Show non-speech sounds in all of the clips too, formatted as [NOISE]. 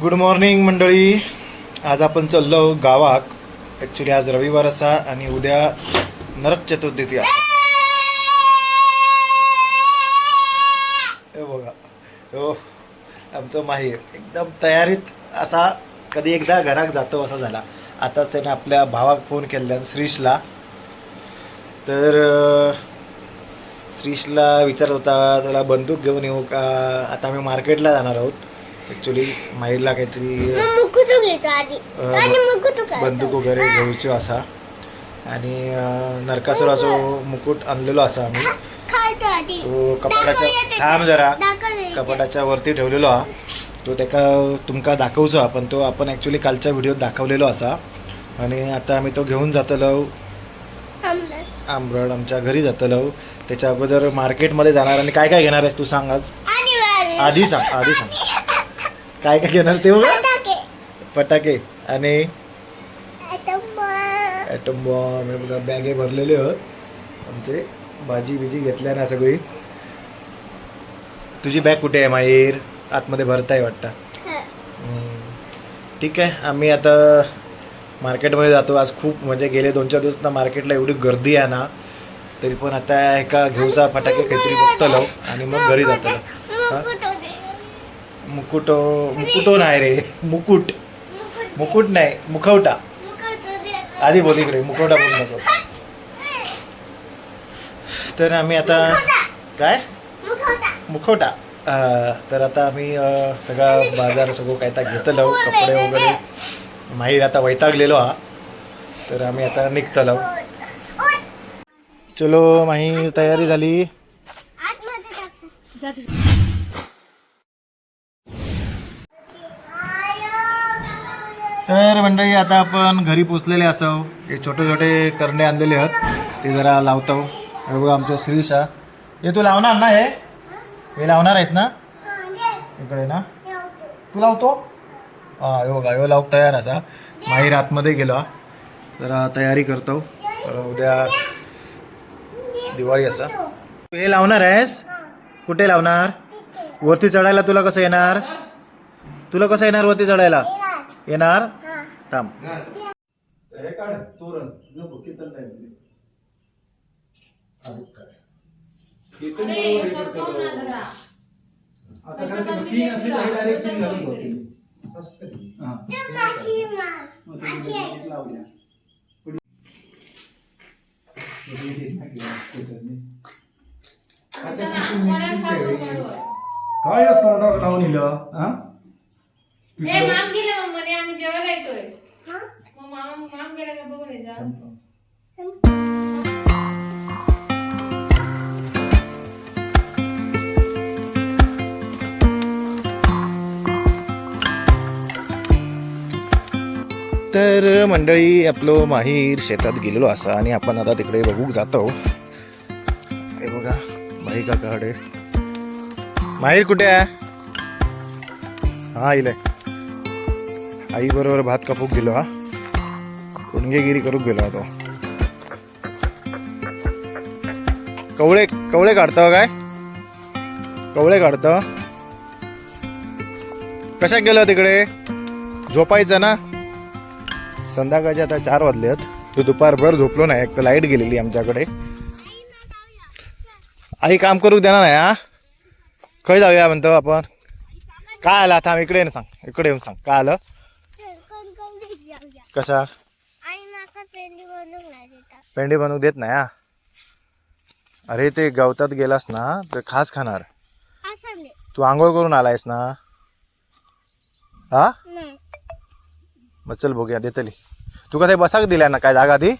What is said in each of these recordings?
Good morning मंडळी. आज आपण चाललो गावाक ॲक्च्युली आज रविवार असा आणि उद्या नरक चतुर्थी असा हे बघा. हो आमचं माहीर एकदम तयारीत असा कधी एकदा घराक जातो असा झाला. आताच त्याने आपल्या भावाक फोन केला श्रीशला. तर श्रीशला विचारत होता त्याला बंदूक घेऊन येऊ का? आता आम्ही मार्केटला जाणार आहोत. ॲक्च्युली माहीरला काहीतरी बंदूक वगैरे घेऊचो असा. आणि नरकासुराचो मुकुट. आणलेलो असा आम्ही. तो कपाटाच्या. थांब जरा. कपाटाच्या वरती ठेवलेलो हा. तो त्याका तुमका दाखवचो हा पण तो आपण ॲक्च्युली कालच्या व्हिडिओत दाखवलेलो असा. आणि आता आम्ही तो घेऊन जातलो. आंबरड आमच्या घरी जातलो. त्याच्या अगोदर मार्केटमध्ये जाणार आणि काय काय घेणार आहेस तू सांग आज. आधी सांग आधी सांग. काय काय घेणार ते बघा. फटाके. आणि ॲटम बॉम्ब बघा बॅगे भरलेले आहेत. आमचे भाजी बिजी घेतल्या ना सगळी. तुझी बॅग कुठे आहे माहीर? आतमध्ये भरताय वाटतं. ठीक आहे आम्ही आता मार्केटमध्ये जातो. आज खूप म्हणजे गेले दोन चार दिवस ना मार्केटला एवढी गर्दी आहे ना तरी पण आता एका घेऊचा फटाके काहीतरी बघतलो आणि मग घरी जातलो हा? मुकुट मुकुटो नाही रे. मुकुट. मुकुट. नाही मुखवटा. आधी बोल इकडे मुखवटा बोलू नको. तर आम्ही आता काय? मुखवटा. तर आता आम्ही सगळा बाजार सगळं काय तर घेतलं कपडे वगैरे. माहीर आता वैतागलेलो हा. तर आम्ही आता निघतलो. चलो माही तयारी झाली आतमध्ये टाक. तर मंडळी आता आपण घरी पोचलेले असो हे छोटे छोटे करणे आणलेले आहेत. ते जरा लावतो हे बघा आमचं श्रीश. हा हे तू लावणार ना हे? हे लावणार आहेस ना? इकडे ना. तू लावतो? हा हे बघा हे लावक तयार असा. माहीर आतमध्ये गेलो हा. जरा तयारी करतो उद्या दिवाळी असा. तू हे लावणार आहेस? कुठे लावणार? वरती चढायला तुला कसं येणार? तुला कसं येणार वरती चढायला? येणार? हा. थांब. हे काढ तोरण. नको किती टाइम आता काय ते तीन असली डायरेक्ट तीन घालून. हा. मग ते. एक. पुढे. पुढे हे नाही केलं, हे तोंडावर लावून इलं, हा? ए माम गेले मम्माने आम्ही जेवायला येतोय हा? मग मामा माम गेला का बघून येजा तर मंडळी आपलं माहीर शेतात गेलेलो असा आणि आपण आता तिकडे बघूक जातो. हे बघा भाई काकाकडे माहीर कुठे आहे? हा इले. आई बरोबर भात कापूक गेलो हा. कुणगेगिरी करूक गेलो हा तो कवळे कवळे काढतो काय? कवळे काढतो. कशाक गेलो तिकडे? झोपायचं ना? संध्याकाळचे आता चार वाजले आहेत तो दुपारभर झोपलो नाही एक तर लाइट गेलेली आमच्याकडे. आई काम करू देणार नाही हा. खय जाऊया म्हणतो आपण? काय आलं आता? इकडे येऊन सांग इकडे येऊन सांग काय आलं? माका पेंडी बनवू देत नाही हा? अरे ते गवतात गेलास ना तर खास खाणार. तू आंघोळ करून आलायस ना? हा? नाही. मग चल बघूया देतली तू का ते बसाक दिल्या ना काय जागा ती.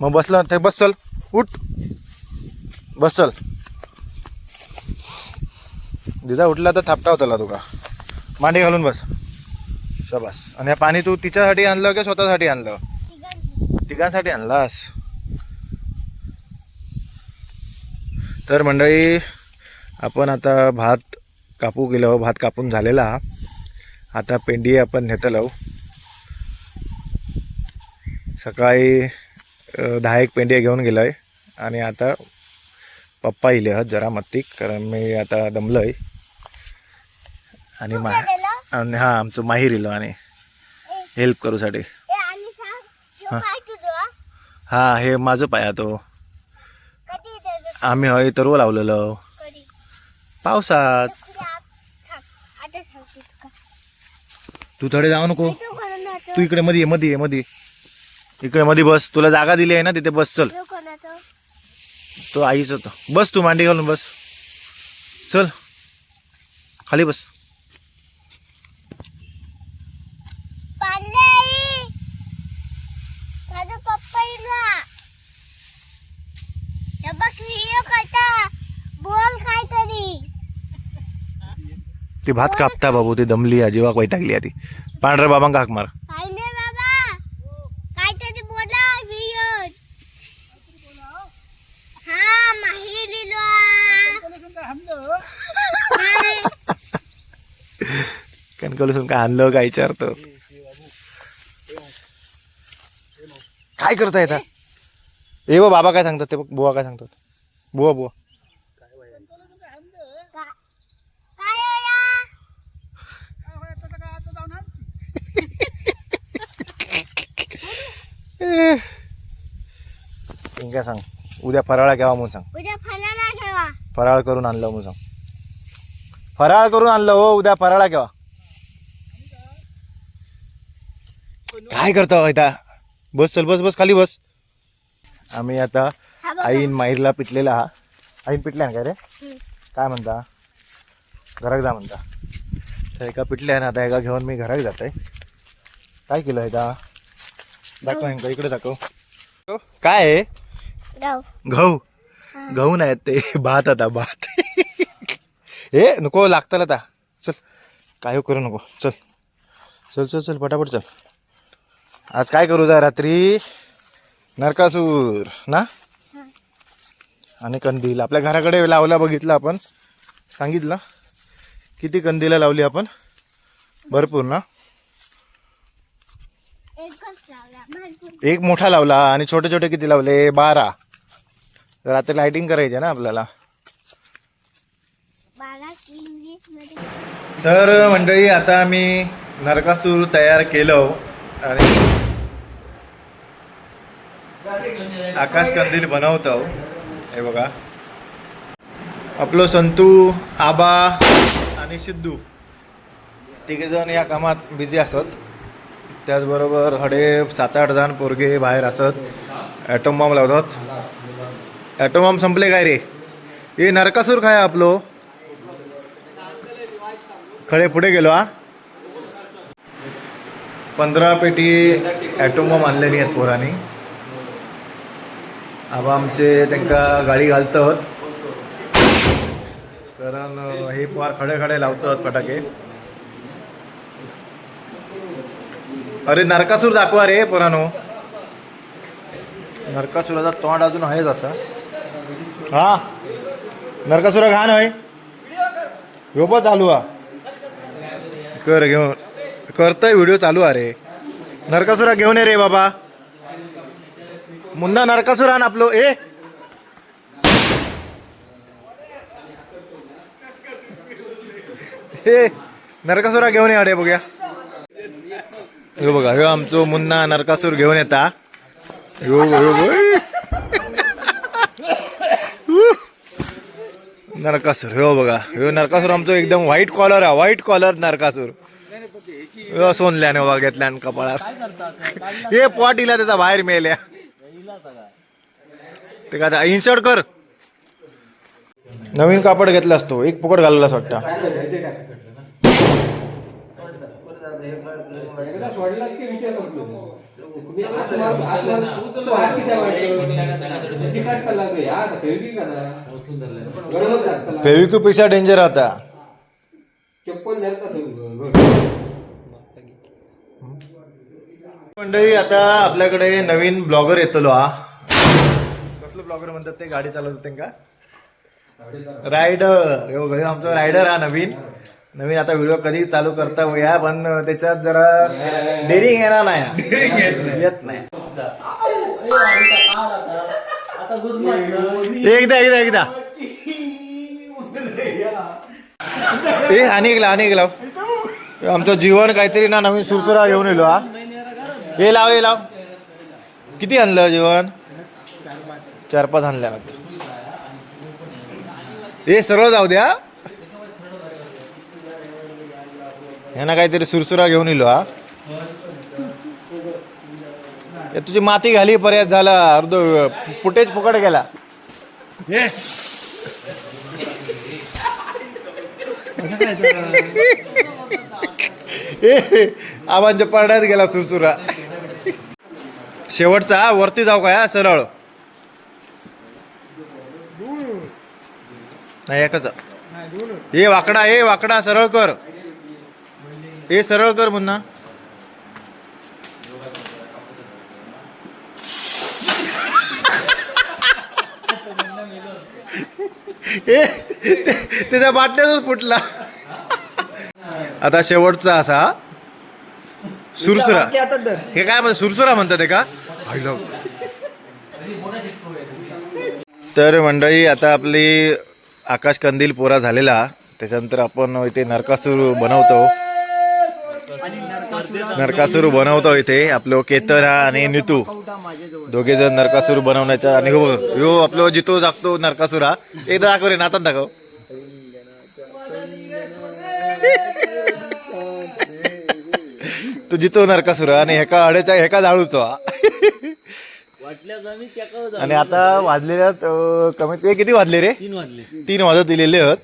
मग बसलं ते बस चल. उठ. बस चल. दिदा उठला तर थापटा होता तुका. मांडी घालून बस. शबास आणि हे पाणी तू तिच्यासाठी आणलं की स्वतःसाठी आणलं? तिघांसाठी आणलास? तर मंडळी आपण आता भात कापू गेलो भात कापून झालेला. आता पेंडी आपण नेतलो सकाळी दहा एक पेंडी घेऊन गेलो आहे आणि आता पप्पा इले जरा मत्तीक कारण मी आता दमलोय. आणि मा आणि हा आमचं माहीर इलो आणि हेल्प करूसाठी तुझं? हा हे माझं पाया तो. आम्ही हय तरव लावलेलं. पावसात. तू थोडे जाऊ नको. तू इकडे मध्ये मध्ये ये मध्ये इकडे मध्ये बस तुला जागा दिली आहे ना तिथे बस चल. तो आईच होता. बस तू मांडी घालून बस. चल. खाली बस पाडले आई माझा पप्पा इला हे बघ व्हिडिओ करता बोल काहीतरी ती भात कापता बाबू ती दमली आहे जेव्हा वैतागली आहे ती पांढऱ्या बाबांका हाक मार. काय नाही बाबा. काहीतरी बोला व्हिडिओ हा माही लिहिलो कणकलून काय? आणलं काय विचारतो? काय करता येतात ए व बाबा काय सांगतात ते? बघ बुवा काय सांगतात? बुवा बुवा काय हो या तू काय सांग. उद्या फराळा केव्हा म्हणून सांग. उद्या फलाला ठेवा फराळ करून आणलं म्हणून सांग. फराळ करून आणलं हो उद्या फराळा केव्हा काय करतो आता बस चल बस बस खाली बस. आम्ही आता हा. आईन माईरला पिटलेला हा. आईन पिटल्या ना काय रे. काय म्हणता? घराक जा म्हणता. तर एका पिटल्या ना आता एका घेऊन मी घराक जात आहे काय केलं आता दाखव यांका इकडे दाखव. काय आहे? गहू. गहू? नाहीत ते भात आता भात. हे नको लागतं आता. चल काय करू नको. चल. चल चल चल पटापट चल. आज काय करू जा रात्री? नरकासूर ना? आणि कंदील. आपल्या घराकडे लावला बघितलं आपण. सांगितलं किती कंदीला लावली आपण? भरपूर ना एकच लावला माझी एक मोठा लावला आणि छोटे छोटे किती लावले? बारा. तर आता लाइटिंग करायची ना आपल्याला. बारा इंग्लिशमध्ये. तर मंडळी आता आम्ही नरकासूर तयार केलं. आणि आकाश कंदील बनवतो. हे बघा. आपलं संतू आबा आणि सिद्धू. तिघेजण या कामात बिझी असत. त्याचबरोबर हडे सात आठ जण पोरगे बाहेर असत. ॲटम बॉम्ब लावतात. ॲटम बॉम्ब संपले काय रे? हे नरकासूर काय आपलो. खडे पुढे गेलो हा. पंधरा पेटी ॲटोमॉम आणलेली आहेत पोरांनी. आबा आमचे त्यांका गाडी घालतात. कारण हे पोर खडे खडे लावतात फटाके. अरे नरकासूर दाखवा रे पोरानो. नरकासुराचा तोंड अजून आहेच असा. हा? नरकासुरा घाण आहे ह्यो पण चालू हा. कर घेऊन. करतोय व्हिडिओ चालू अरे नरकासुरा घेऊन ये रे बाबा. मुन्ना नरकासुरा आण आपलो. ए! हे! नरकासुरा घेऊन ये अडे बघूया. ह्यो बघा ह्यो आमचो मुन्ना नरकासूर घेऊन येता. ह्यो ह्यो नरकासूर ह्यो बघा ह्यो नरकासूर आमचो एकदम व्हाईट कॉलर हा व्हाईट कॉलर नरकासूर. ह्यो सोनल्याने बघा घेतल्यान कपाळात. हे पॉट इला त्याचा बाहेर मेल्या ते का इन्सर्ट कर. नवीन कापड घेतला असतो एक फुकट घाललास वाटतं. सोडलाच की विषय संपलो मी आत्मा- तू हात किती वाटतो? किती काट कल्ला रे? का फेरकी का ना? गरजच हात कल्ला. फेविक्यू पेक्षा डेंजर होता चप्पल धरता ठेव. मंडळी आता आपल्याकडे नवीन ब्लॉगर येतलो हा कसलं ब्लॉगर म्हणतात ते गाडी चालवतात ते का रायडर आमचा रायडर हा नवीन नवीन आता व्हिडिओ कधी चालू करता होया पण त्याच्यात जरा डेरिंग येणार नाही. येत नाही. एकदा एकदा एकदा. ए आणि एक लाव आणि एक लाव. आमचं जीवन काहीतरी ना नवीन सुरसुरा घेऊन येलो हा. हे लाव हे लाव. किती आणलं जेवण चार पाच आणल्या ना हे सरळ जाऊ द्या ह्यानं काहीतरी सुरसुरा घेऊन येलो हा. तुझी माती घाली पर्याय झाला. अर्ध फुटेज फुकट गेला. [LAUGHS] ए आबांच्या पारड्यात गेला सुरसुरा. शेवटचा हा, वरती जाऊ काय हा, सरळ. नाही एकच. हे वाकडा हे वाकडा सरळ कर. हे सरळ कर ते- त्याच्या बाटल्यातच फुटला. आता शेवटचा असा सुरसुरा. हे काय म्हणतात सुरसुरा म्हणतात हे का. तर मंडळी आता आपली आकाश कंदील पोरा झालेला. त्याच्यानंतर आपण इथे नरकासूर बनवतो. नरकासूर बनवतो इथे. आपलं केतन हा आणि नितू. दोघे जण नरकासूर बनवण्याच्या आणि हो हो आपलं जितो जागतो नरकासूर. हा एकदा दाखव रे नातात दाखव. तो जितो नरकासूर आणि हेका अडेचा हेका जाळूचो. हा. आणि आता वाजलेल्या कमीत हे किती वाजले रे? तीन वाजत दिलेले आहेत.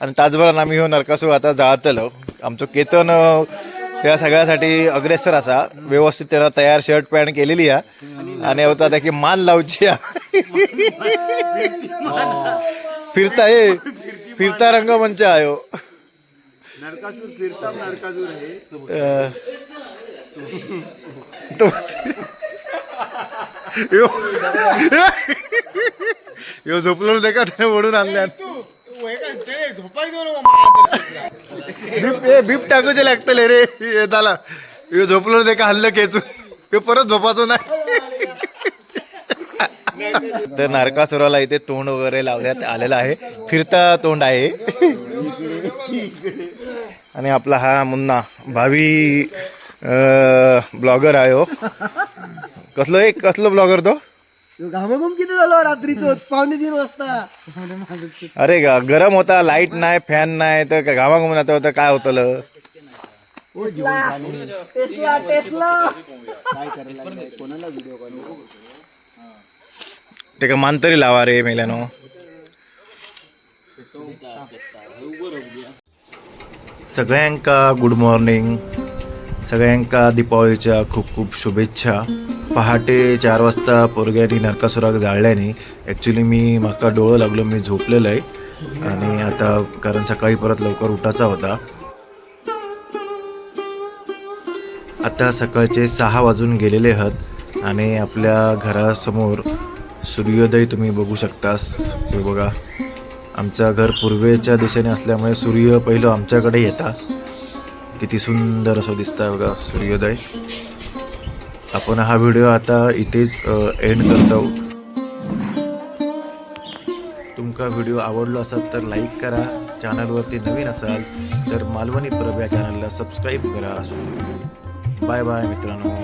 आणि ताजभरान आम्ही हो नरकासूर आता जाळतलो आमचं केतन त्या सगळ्यासाठी अग्रेसर असा. व्यवस्थित त्याला तयार शर्ट पॅन्ट केलेली आहे. आणि आता त्याची मान लावची हा. फिरता ये फिरता रंगमंच आयो अं, तो यो यो झोपलो का त्याने ओढून आणल्या बीप ए, बीप टाकूचे लागतले रे. हे झोपलो ते का हल्लं केचू ते परत झोपाचो नाही. तर नारकासुराला इथे तोंड वगैरे लावण्यात आलेलं आहे. फिरता तोंड आहे. आणि आपला हा मुन्ना भावी ब्लॉगर आहे हो. कसलो एक कसलो ब्लॉगर तो? घामाघूम किती झालो पावणे तीन वाजता. अरे ग- गरम होता लाइट नाही फॅन नाही तर काय घामाघूम आता होतं काय होतं टेस्ला टेस्ला ते का मान तरी लावा रे मेल्यानो. सगळ्यांका गुड मॉर्निंग सगळ्यांका दीपावलीच्या खूप खूप शुभेच्छा. पहाटे चार वाजता पोरग्यानी नरकासुराक जाळल्याने ॲक्च्युली मी माका डोळं लागलो मी झोपलेलं आहे. आणि आता कारण सकाळी परत लवकर उठायचा होता. आता सकाळचे सहा वाजून गेलेले आहेत आणि आपल्या घरासमोर सूर्योदय तुम्ही बघू शकतास. हे बघा आमचं घर पूर्वेच्या दिशेने असल्यामुळे सूर्य पहिलं आमच्याकडे येता. किती सुंदर असं दिसतं बघा सूर्योदय. आपण हा व्हिडिओ आता इथेच एंड करतो. तुमका व्हिडिओ आवडलो असेल तर लाईक करा. चॅनलवरती नवीन असाल तर मालवणी परब या चॅनलला सबस्क्राईब करा. बाय बाय मित्रांनो.